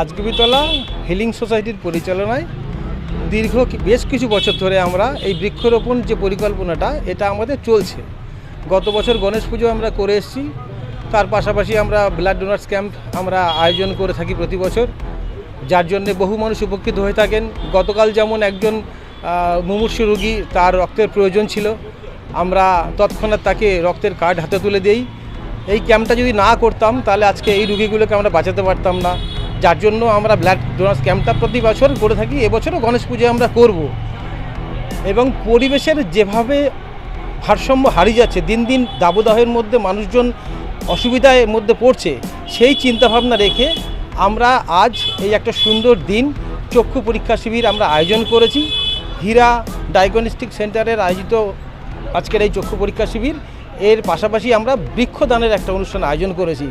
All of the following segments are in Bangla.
আজগবিতলা হিলিং সোসাইটির পরিচালনায় দীর্ঘ বেশ কিছু বছর ধরে আমরা এই বৃক্ষরোপণ যে পরিকল্পনাটা, এটা আমাদের চলছে। গত বছর গণেশ পুজো আমরা করে এসেছি। তার পাশাপাশি আমরা ব্লাড ডোনার্স ক্যাম্প আমরা আয়োজন করে থাকি প্রতি বছর। যার জন্যে বহু মানুষ উপকৃত হয়ে থাকেন। গতকাল যেমন একজন মুমূর্ষু রোগী তার রক্তের প্রয়োজন ছিল। আমরা তৎক্ষণাৎ তাকে রক্তের কার্ড হাতে তুলে দিই। এই ক্যাম্পটা যদি না করতাম, তাহলে আজকে এই রুগীগুলোকে আমরা বাঁচাতে পারতাম না। যার জন্য আমরা ব্লাড ডোনার্স ক্যাম্পটা প্রতি বছর করে থাকি, এবছরও গণেশ পুজো আমরা করব। এবং পরিবেশের যেভাবে ভারসাম্য হারিয়ে যাচ্ছে, দিন দিন দাবদাহের মধ্যে মানুষজন অসুবিধায় মধ্যে পড়ছে, সেই চিন্তাভাবনা রেখে আমরা আজ এই একটা সুন্দর দিন, চক্ষু পরীক্ষা শিবির আমরা আয়োজন করেছি। হীরা ডায়াগনস্টিক সেন্টারের আয়োজিত আজকের এই চক্ষু পরীক্ষা শিবির, এর পাশাপাশি আমরা বৃক্ষদানের একটা অনুষ্ঠান আয়োজন করেছি।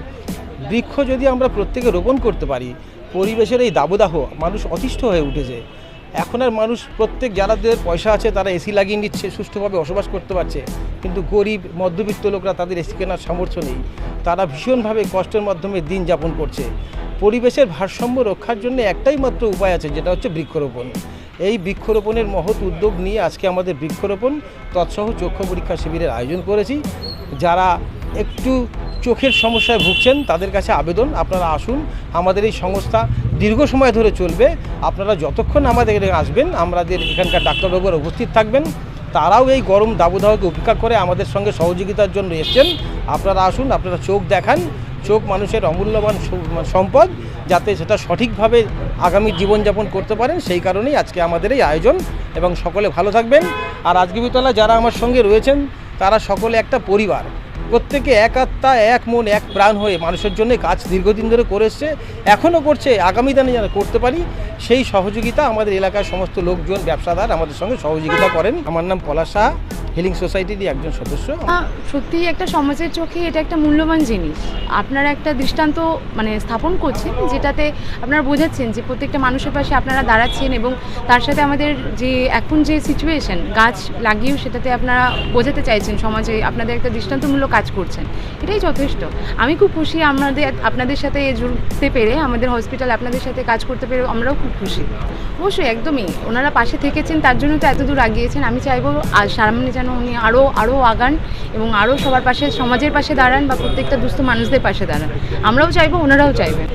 বৃক্ষ যদি আমরা প্রত্যেকে রোপণ করতে পারি, পরিবেশের এই দাবদাহ মানুষ অতিষ্ঠ হয়ে উঠেছে। এখন আর মানুষ প্রত্যেক যারাদের পয়সা আছে তারা এসি লাগিয়ে নিচ্ছে, সুষ্ঠুভাবে বসবাস করতে পারছে। কিন্তু গরিব, মধ্যবিত্ত লোকরা তাদের এসি কেনার সামর্থ্য নেই। তারা ভীষণভাবে কষ্টের মাধ্যমে দিন যাপন করছে। পরিবেশের ভারসাম্য রক্ষার জন্য একটাই মাত্র উপায় আছে, যেটা হচ্ছে বৃক্ষরোপণ। এই বৃক্ষরোপণের মহৎ উদ্যোগ নিয়ে আজকে আমাদের বৃক্ষরোপণ তৎসহ চক্ষু পরীক্ষা শিবিরের আয়োজন করেছি। যারা একটু চোখের সমস্যায় ভুগছেন, তাদের কাছে আবেদন। আপনারা আসুন, আমাদের এই সংস্থা দীর্ঘ সময় ধরে চলবে। আপনারা যতক্ষণ আমাদের আসবেন, আমাদের এখানকার ডাক্তারবাবুরা উপস্থিত থাকবেন। তারাও এই গরম দাবদাহকে উপেক্ষা করে আমাদের সঙ্গে সহযোগিতার জন্য এসছেন। আপনারা আসুন, আপনারা চোখ দেখান। চোখ মানুষের অমূল্যবান সম্পদ, যাতে সেটা সঠিকভাবে আগামী জীবনযাপন করতে পারেন। সেই কারণেই আজকে আমাদের এই আয়োজন। এবং সকলে ভালো থাকবেন। আর আজগিবিতলা যারা আমার সঙ্গে রয়েছেন, তারা সকলে একটা পরিবার। প্রত্যেকে এক আত্মা, এক মন, এক প্রাণ হয়ে মানুষের জন্য কাজ দীর্ঘদিন ধরে করে এসছে। এখনও করছে, আগামী দিনে যেন করতে পারি, সেই সহযোগিতা আমাদের এলাকার সমস্ত লোকজন, ব্যবসাদার আমাদের সঙ্গে সহযোগিতা করেন। আমার নাম পলাশ হিলিং সোসাইটিরই একজন সদস্য? সত্যি একটা সমাজের চোখে এটা একটা মূল্যবান জিনিস। আপনারা একটা দৃষ্টান্ত মানে স্থাপন করছেন যেটাতে আপনারা বোঝাচ্ছেন যে প্রত্যেকটা মানুষের পাশে আপনারা দাঁড়াচ্ছেন এবং তার সাথে আমাদের যে এখন যে সিচুয়েশন গাছ লাগিয়েও সেটাতে আপনারা বোঝাতে চাইছেন, সমাজে আপনাদের একটা দৃষ্টান্তমূলক কাজ করছেন। এটাই যথেষ্ট। আমি খুব খুশি আমাদের, আপনাদের সাথে জুড়তে পেরে, আমাদের হসপিটাল আপনাদের সাথে কাজ করতে পেরে আমরাও খুব খুশি। অবশ্যই, একদমই। ওনারা পাশে থেকেছেন, তার জন্য তো এত দূর আগিয়েছেন। আমি চাইব আর সামনে যেন উনি আরও আরও আগান এবং আরও সবার পাশে, সমাজের পাশে দাঁড়ান বা প্রত্যেকটা দুস্থ মানুষদের পাশে দাঁড়ান। আমরাও চাইব, ওনারাও চাইবেন।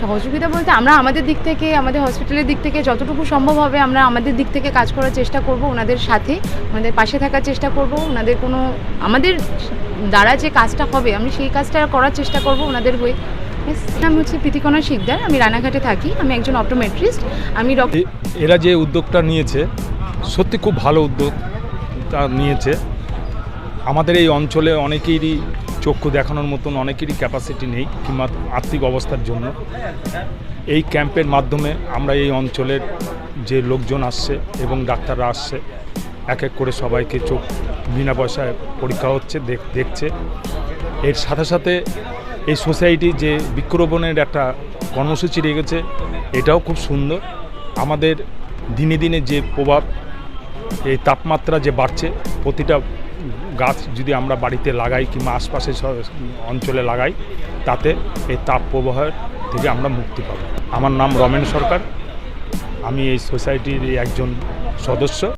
সহযোগিতা বলতে আমরা আমাদের দিক থেকে, আমাদের হসপিটালের দিক থেকে যতটুকু সম্ভব হবে আমরা আমাদের দিক থেকে কাজ করার চেষ্টা করব, ওনাদের সাথে, ওনাদের পাশে থাকার চেষ্টা করব, ওনাদের কোনো, আমাদের দ্বারা যে কাজটা হবে, আমি সেই কাজটা করার চেষ্টা করব ওনাদের হয়ে। আমি হচ্ছে প্রীতিকণা শিকদার, আমি রানাঘাটে থাকি, আমি একজন অটোমেট্রিস্ট আমি এরা যে উদ্যোগটা নিয়েছে, সত্যি খুব ভালো উদ্যোগ। তা নিয়েছে। আমাদের এই অঞ্চলে অনেকেরই চক্ষু দেখানোর মতন অনেকেরই ক্যাপাসিটি নেই কিংবা আর্থিক অবস্থার জন্য। এই ক্যাম্পের মাধ্যমে আমরা এই অঞ্চলের যে লোকজন আসছে এবং ডাক্তাররা আসছে, এক এক করে সবাইকে চোখ বিনা পয়সায় পরীক্ষা হচ্ছে, দেখ, দেখছে। এর সাথে সাথে এই সোসাইটি যে বৃক্ষরোপণের একটা কর্মসূচি রেখেছে, এটাও খুব সুন্দর। আমাদের দিনে দিনে যে প্রভাব এই তাপমাত্রা যে বাড়ছে, প্রতিটা গাছ যদি আমরা বাড়িতে লাগাই কিংবা আশপাশের অঞ্চলে লাগাই, তাতে এই তাপ প্রবাহের থেকে আমরা মুক্তি পাব। আমার নাম রমেন সরকার। আমি এই সোসাইটির একজন সদস্য।